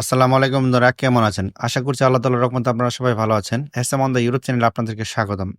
আসসালামু আলাইকুম বন্ধুরা, কেমন আছেন? আশা করছি আল্লাহ তালা রহমতে আপনারা সবাই ভালো আছেন। এসএম অন দ্য ইউরোপ চ্যানেলে আপনাদেরকে স্বাগতম।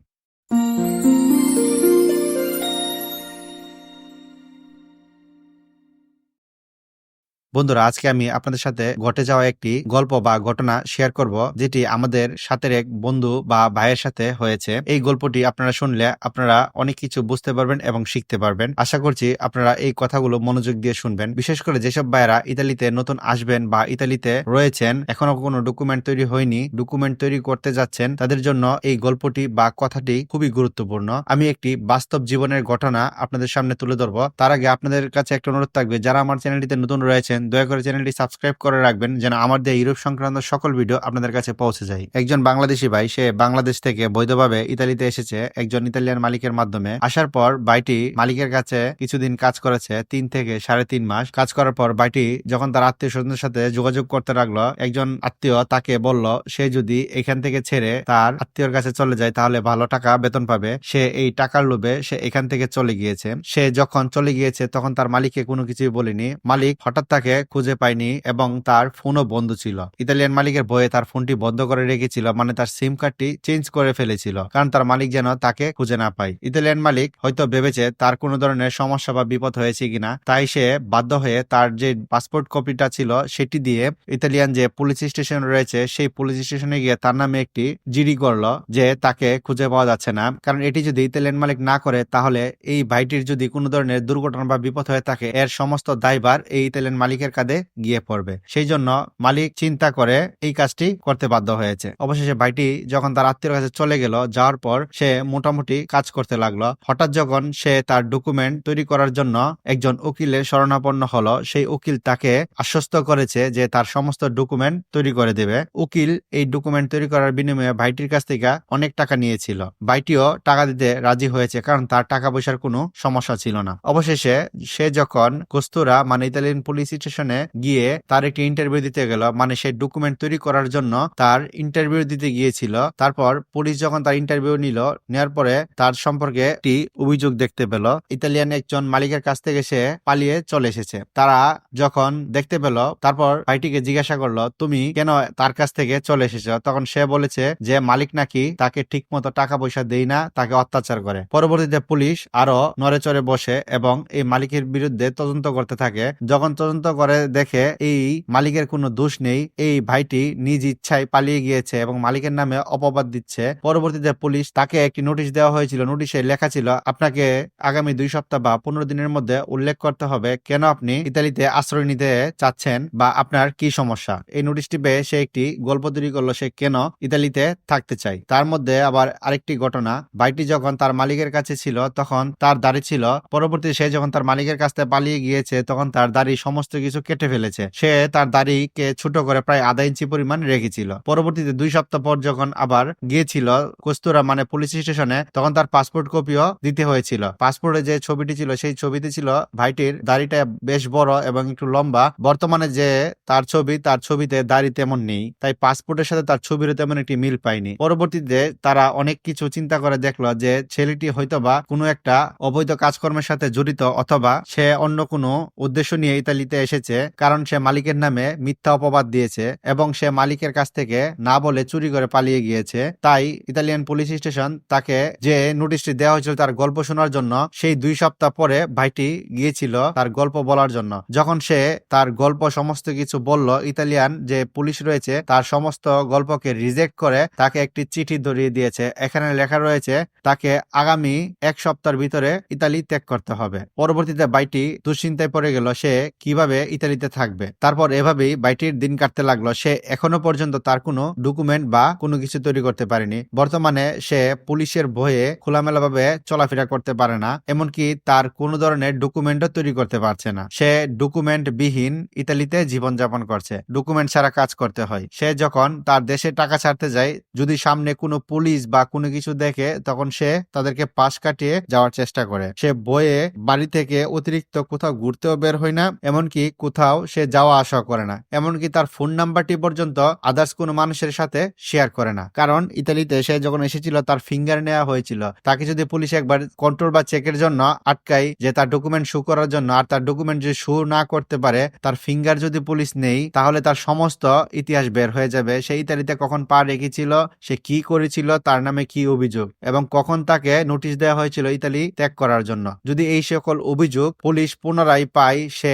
বন্ধুরা, আজকে আমি আপনাদের সাথে ঘটে যাওয়া একটি গল্প বা ঘটনা শেয়ার করব, যেটি আমাদের সাথের এক বন্ধু বা ভাইয়ের সাথে হয়েছে। এই গল্পটি আপনারা শুনলে আপনারা অনেক কিছু বুঝতে পারবেন এবং শিখতে পারবেন। আশা করছি আপনারা এই কথাগুলো মনোযোগ দিয়ে শুনবেন। বিশেষ করে যেসব ভাইয়েরা ইতালিতে নতুন আসবেন বা ইতালিতে রয়েছেন, এখনও কোনো ডকুমেন্ট তৈরি হয়নি ডকুমেন্ট তৈরি করতে যাচ্ছেন, তাদের জন্য এই গল্পটি বা কথাটি খুবই গুরুত্বপূর্ণ। আমি একটি বাস্তব জীবনের ঘটনা আপনাদের সামনে তুলে ধরবো। তার আগে আপনাদের কাছে একটা অনুরোধ থাকবে, যারা আমার চ্যানেলটিতে নতুন রয়েছেন দয়া করে চ্যানেলটি সাবস্ক্রাইব করে রাখবেন যেন আমার দেওয়া ইউরোপ সংক্রান্ত সকল ভিডিও আপনাদের কাছে পৌঁছে যায়। একজন বাংলাদেশি ভাই, সে বাংলাদেশ থেকে বৈধভাবে ইতালিতে এসেছে। একজন ইতালিয়ান মালিকের মাধ্যমে আসার পর বাইটি মালিকের কাছে কিছুদিন কাজ করেছে, তিন থেকে সাড়ে তিন মাস। কাজ করার পর বাইটি যখন তার আত্মীয় স্বজনের সাথে যোগাযোগ করতে লাগল, একজন আত্মীয় তাকে বলল, সে যদি এখান থেকে ছেড়ে তার আত্মীয়র কাছে চলে যায়, তাহলে ভালো টাকা বেতন পাবে। সে এই টাকার লোভে সে এখান থেকে চলে গিয়েছে। সে যখন চলে গিয়েছে, তখন তার মালিককে কোনো কিছুই বলেনি। মালিক হঠাৎ তাকে খুঁজে পায়নি এবং তার ফোনও বন্ধ ছিল। ইতালিয়ান মালিকের বয়ে তার ফোনটি বন্ধ করে রেখেছিল মানে তার সিম কার্ডটি চেঞ্জ করে ফেলেছিল, কারণ তার মালিক যেন তাকে খুঁজে না পায়। ইতালিয়ান মালিক হয়তো ভেবেছে তার কোনো ধরনের সমস্যা বা বিপদ হয়েছে কিনা, তাই সে বাধ্য হয়ে তার যে পাসপোর্ট কপিটা ছিল সেটি দিয়ে ইতালিয়ান যে পুলিশ স্টেশন রয়েছে সেই পুলিশ স্টেশনে গিয়ে তার নামে একটি জিডি করল যে তাকে খুঁজে পাওয়া যাচ্ছে না। কারণ এটি যদি ইতালিয়ান মালিক না করে, তাহলে এই ভাইটির যদি কোনো ধরনের দুর্ঘটনা বা বিপদ হয়ে থাকে, এর সমস্ত দায়ভার এই ইতালিয়ান মালিকের কাঁধে গিয়ে পড়বে। সেই জন্য মালিক চিন্তা করে এই কাজটি করতে বাধ্য হয়েছে। অবশেষে ভাইটি যখন তার আত্মীয় কাছে চলে গেল, যাওয়ার পর সে মোটামুটি কাজ করতে লাগল। হঠাৎ যখন সে তার ডকুমেন্ট তৈরি করার জন্য একজন উকিলের শরণাপন্ন হলো, সেই উকিল তাকে আশ্বস্ত করেছে যে তার সমস্ত ডকুমেন্ট তৈরি করে দেবে। উকিল এই ডকুমেন্ট তৈরি করার বিনিময়ে ভাইটির কাছ থেকে অনেক টাকা নিয়েছিল। ভাইটিও টাকা দিতে রাজি হয়েছে, কারণ তার টাকা পয়সার কোনো সমস্যা ছিল না। অবশেষে সে যখন কস্তুরা মানে ইতালিয়ান পুলিশ স্টেশনে গিয়ে তার একটি ইন্টারভিউ দিতে গেল। মানে সে ডকুমেন্ট তৈরি করার জন্য তার ইন্টারভিউ দিতে গিয়েছিল। তারপর পুলিশ যখন তার ইন্টারভিউ নিল নেওয়ার পরে তার সম্পর্কে একটি অভিযোগ দেখতে পেল। ইতালিয়ান একজন মালিকের কাছ থেকে সে পালিয়ে চলে এসেছে। তারা যখন দেখতে পেল, তারপর ভাইটিকে জিজ্ঞাসা করল, তুমি কেন তার কাছ থেকে চলে এসেছ? তখন সে বলেছে যে, মালিক নাকি তাকে ঠিক মতো টাকা পয়সা দেই না, তাকে অত্যাচার করে। পরবর্তীতে পুলিশ আরও নড়ে চড়ে বসে এবং এই মালিকের বিরুদ্ধে তদন্ত করতে থাকে। যখন তদন্ত করে দেখে, এই মালিকের কোনো দোষ নেই। এই ভাইটি নিজ ইচ্ছায় পালিয়ে গিয়েছে এবং মালিকের নামে অপবাদ দিচ্ছে। পরবর্তীতে পুলিশ তাকে একটি নোটিশ দেওয়া হয়েছিল, নোটিশে লেখা ছিল, আপনাকে আগামী দুই সপ্তাহ বা পনেরো দিনের মধ্যে উল্লেখ করতে হবে কেন আপনি ইতালিতে আশ্রয় নিতে চাচ্ছেন বা আপনার কি সমস্যা? এই নোটিশটি পেয়ে সে একটি গল্প তৈরি করল, সে কেন ইতালিতে থাকতে চাই? তার মধ্যে আবার আরেকটি ঘটনা, ভাইটি যখন তার মালিকের কাছে ছিল, তখন তার দাড়ি ছিল। পরবর্তী সে যখন তার মালিকের কাছ পালিয়ে গিয়েছে, তখন তার দাড়ি সমস্ত কিছু কেটে ফেলেছে। সে তার দাড়িকে ছোট করে প্রায় আধা ইঞ্চি পরিমাণ রেখেছিল। পরবর্তীতে দুই সপ্তাহ পর যখন আবার গিয়েছিল কস্তুরা মানে পুলিশ স্টেশনে, তখন তার পাসপোর্ট কপিও দিতে হয়েছিল। পাসপোর্টে যে ছবিটি ছিল, সেই ছবিতে ছিল ভাইটির দাড়িটা বেশ বড় এবং একটু লম্বা। বর্তমানে যে তার ছবি, তার ছবিতে দাড়ি তেমন নেই, তাই পাসপোর্টের সাথে তার ছবিরও তেমন একটি মিল পায়নি। পরবর্তীতে তারা অনেক কিছু চিন্তা করে দেখল যে ছেলেটি হয়তোবা কোনো একটা অবৈধ কাজকর্মের সাথে জড়িত অথবা সে অন্য কোনো উদ্দেশ্য নিয়ে ইতালিতে এসেছে কারণ সে মালিকের নামে মিথ্যা অপবাদ দিয়েছে এবং সে মালিকের কাছ থেকে না বলে চুরি করে পালিয়ে গিয়েছে। তাই ইতালিয়ান পুলিশ স্টেশন তাকে যে নোটিশটি দেওয়া হয়েছিল তার গল্প শোনার জন্য সেই দুই সপ্তাহ পরে ভাইটি গিয়েছিল তার গল্প বলার জন্য। যখন সে তার গল্প সমস্ত কিছু বলল, ইতালিয়ান যে পুলিশ রয়েছে তার সমস্ত গল্পকে রিজেক্ট করে তাকে একটি চিঠি ধরিয়ে দিয়েছে। এখানে লেখা রয়েছে, তাকে আগামী এক সপ্তাহের ভিতরে ইতালি ত্যাগ করতে হবে। পরবর্তীতে বাইটি দুশ্চিন্তায় পড়ে গেল, সে কীভাবে ইতালিতে থাকবে। তারপর এভাবেই বাইটির দিন কাটতে লাগল। সে এখনও পর্যন্ত তার কোনো ডকুমেন্ট বা কোনো কিছু তৈরি করতে পারেনি। বর্তমানে সে পুলিশের ভয়ে খোলামেলা ভাবে চলাফেরা করতে পারে না, এমনকি তার কোনো ধরনের ডকুমেন্টও তৈরি করতে পারছে না। সে ডকুমেন্ট বিহীন ইতালিতে জীবনযাপন করছে। ডকুমেন্ট ছাড়া কাজ করতে হয়। সে যখন তার দেশে টাকা ছাড়তে যায়, যদি সামনে কোনো পুলিশ বা কোনো কিছু দেখে, তখন সে তাদেরকে পাশ কাটিয়ে যাওয়ার চেষ্টা করে। সে বয়ে বাড়ি থেকে অতিরিক্ত কোথাও ঘুরতেও বের হয় না, এমনকি কোথাও সে যাওয়া আসা করে না, এমনকি তার ফোন নাম্বারটি পর্যন্ত আদার্স কোনো মানুষের সাথে শেয়ার করে না। কারণ ইতালিতে সে যখন এসেছিল, তার ফিঙ্গার নেওয়া হয়েছিল। তাকে যদি পুলিশ একবার কন্ট্রোল বা চেকের জন্য আটকাই যে তার ডকুমেন্ট শো করার জন্য, আর তার ডকুমেন্ট যদি শো না করতে পারে, তার ফিঙ্গার যদি পুলিশ নেই, তাহলে তার সমস্ত ইতিহাস বের হয়ে যাবে। সে ইতালিতে কখন পা রেখেছিল, সে কি করেছিল, তার নামে কি অভিযোগ, এবং কখন তাকে নোটিশ দেওয়া হয়েছিল ইতালি ত্যাগ করার জন্য। যদি এই সকল অভিযোগ পুলিশ পুনরায় পায়, সে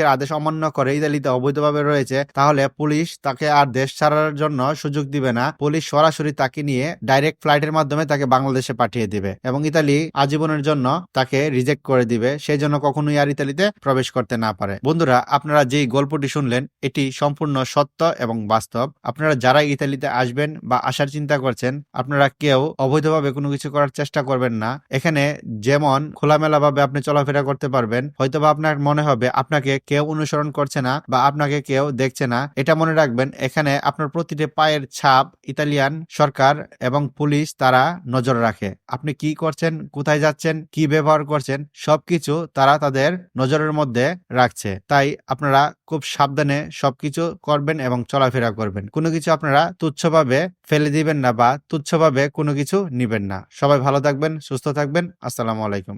পুলিশের আদেশ অমান্য করে ইতালিতে অবৈধভাবে রয়েছে, তাহলে পুলিশ তাকে আর দেশ ছাড়ার জন্য সুযোগ দিবে না। পুলিশ সরাসরি তাকে নিয়ে ডাইরেক্ট ফ্লাইটের মাধ্যমে তাকে বাংলাদেশে পাঠিয়ে দিবে এবং ইতালি আজীবনের জন্য তাকে রিজেক্ট করে দিবে। সেই জন্য কখনোই আর ইতালিতে প্রবেশ করতে না পারে। বন্ধুরা, আপনারা যেই গল্পটি শুনলেন, এটি সম্পূর্ণ সত্য এবং বাস্তব। আপনারা যারা ইতালিতে আসবেন বা আসার চিন্তা করছেন, আপনারা কেউ অবৈধভাবে কোনো কিছু করার চেষ্টা করবেন না। এখানে যেমন খোলামেলা ভাবে আপনি চলাফেরা করতে পারবেন, হয়তোবা আপনার মনে হবে আপনাকে কেউ অনুসরণ করছে না বা আপনাকে কেউ দেখছে না, এটা মনে রাখবেন, এখানে আপনার প্রতিটি পায়ের ছাপ ইতালিয়ান সরকার এবং পুলিশ তারা নজর রাখে। আপনি কি করছেন, কোথায় যাচ্ছেন, কি ব্যবহার করছেন, সবকিছু তারা তাদের নজরের মধ্যে রাখছে। তাই আপনারা খুব সাবধানে সবকিছু করবেন এবং চলাফেরা করবেন। কোনো কিছু আপনারা তুচ্ছভাবে ফেলে দিবেন না বা তুচ্ছভাবে কোনো কিছু নিবেন না। সবাই ভালো থাকবেন, সুস্থ থাকবেন, আসসালামু আলাইকুম।